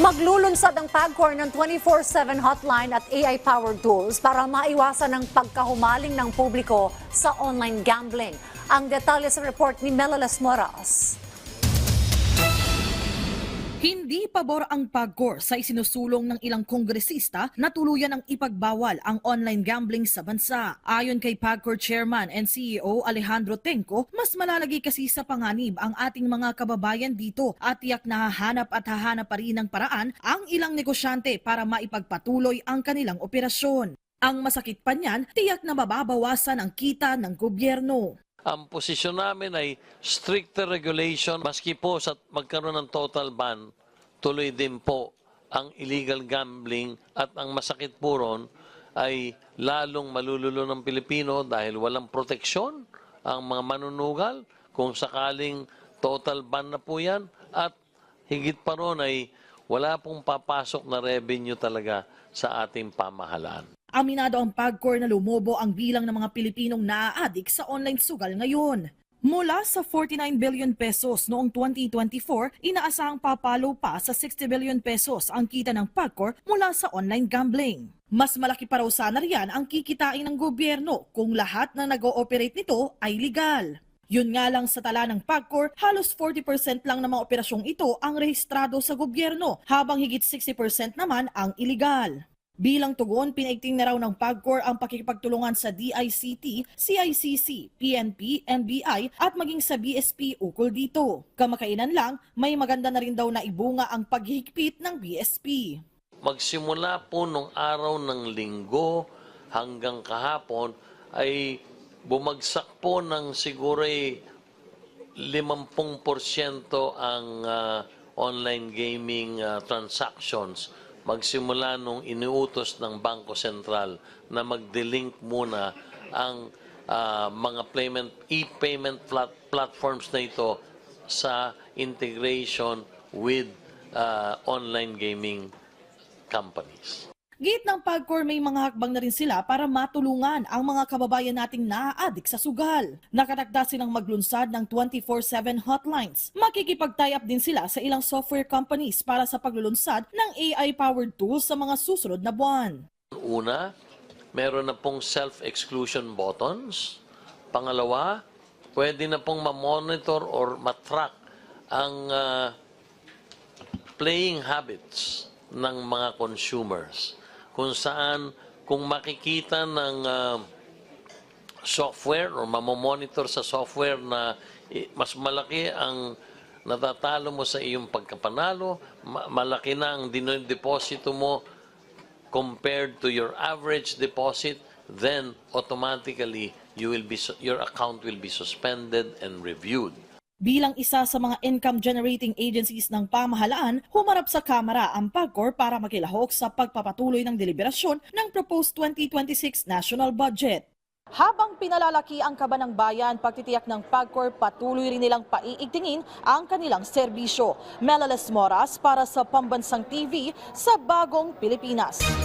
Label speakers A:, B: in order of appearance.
A: Maglulunsad ang PAGCOR ng 24-7 hotline at AI-powered tools para maiwasan ang pagkahumaling ng publiko sa online gambling. Ang detalye sa report ni Melalas Moras.
B: Hindi pabor ang PAGCOR sa isinusulong ng ilang kongresista na tuluyan ang ipagbawal ang online gambling sa bansa. Ayon kay PAGCOR Chairman and CEO Alejandro Tenco, mas malalagi kasi sa panganib ang ating mga kababayan dito at tiyak na hahanap at hahanap pa rin ng paraan ang ilang negosyante para maipagpatuloy ang kanilang operasyon. Ang masakit pa niyan, tiyak na mababawasan ang kita ng gobyerno.
C: Ang posisyon namin ay stricter regulation. Maski po sa magkaroon ng total ban, tuloy din po ang illegal gambling at ang masakit po ron ay lalong malululo ng Pilipino dahil walang proteksyon ang mga manunugal kung sakaling total ban na po yan at higit pa ron ay wala pong papasok na revenue talaga sa ating pamahalaan.
B: Aminado ang PAGCOR na lumobo ang bilang ng mga Pilipinong naaadik sa online sugal ngayon. Mula sa 49 billion pesos noong 2024, inaasahang papalo pa sa 60 billion pesos ang kita ng PAGCOR mula sa online gambling. Mas malaki pa raw sana riyan ang kikitain ng gobyerno kung lahat na nag-ooperate nito ay legal. Yun nga lang sa tala ng PAGCOR, halos 40% lang ng mga operasyong ito ang rehistrado sa gobyerno, habang higit 60% naman ang illegal. Bilang tugon, pinaigting na raw ng PAGCOR ang pakikipagtulungan sa DICT, CICC, PNP, NBI at maging sa BSP ukol dito. Kamakainan lang, may maganda na rin daw na ibunga ang paghihigpit ng BSP.
C: magsimula po nung araw ng linggo hanggang kahapon ay bumagsak po ng siguro ay 50% ang ah, online gaming ah, transactions magsimula nung iniutos ng Bangko Sentral na mag-delink muna ang ah, mga payment e-payment plat- platforms na ito sa integration with ah, online gaming companies.
B: Git ng PAGCOR may mga hakbang na rin sila para matulungan ang mga kababayan nating naaadik sa sugal. Nakatakda silang maglunsad ng 24-7 hotlines. Makikipag-tie up din sila sa ilang software companies para sa paglulunsad ng AI-powered tools sa mga susunod na buwan.
C: Una, meron na pong self-exclusion buttons. Pangalawa, pwede na pong ma-monitor or ma-track ang ah, playing habits ng mga consumers. Kung saan, kung makikita ng ah, software or mamomonitor sa software na eh, mas malaki ang natatalo mo sa iyong pagkapanalo, ma- malaki na ang dinodeposito mo compared to your average deposit, then automatically you will be your account will be suspended and reviewed.
B: Bilang isa sa mga income-generating agencies ng pamahalaan, humarap sa Kamara ang PAGCOR para makilahok sa pagpapatuloy ng deliberasyon ng proposed 2026 national budget. Habang pinalalaki ang kaba ng bayan, pagtitiyak ng PAGCOR patuloy rin nilang paiigtingin ang kanilang serbisyo. Melales Moras para sa Pambansang TV sa Bagong Pilipinas.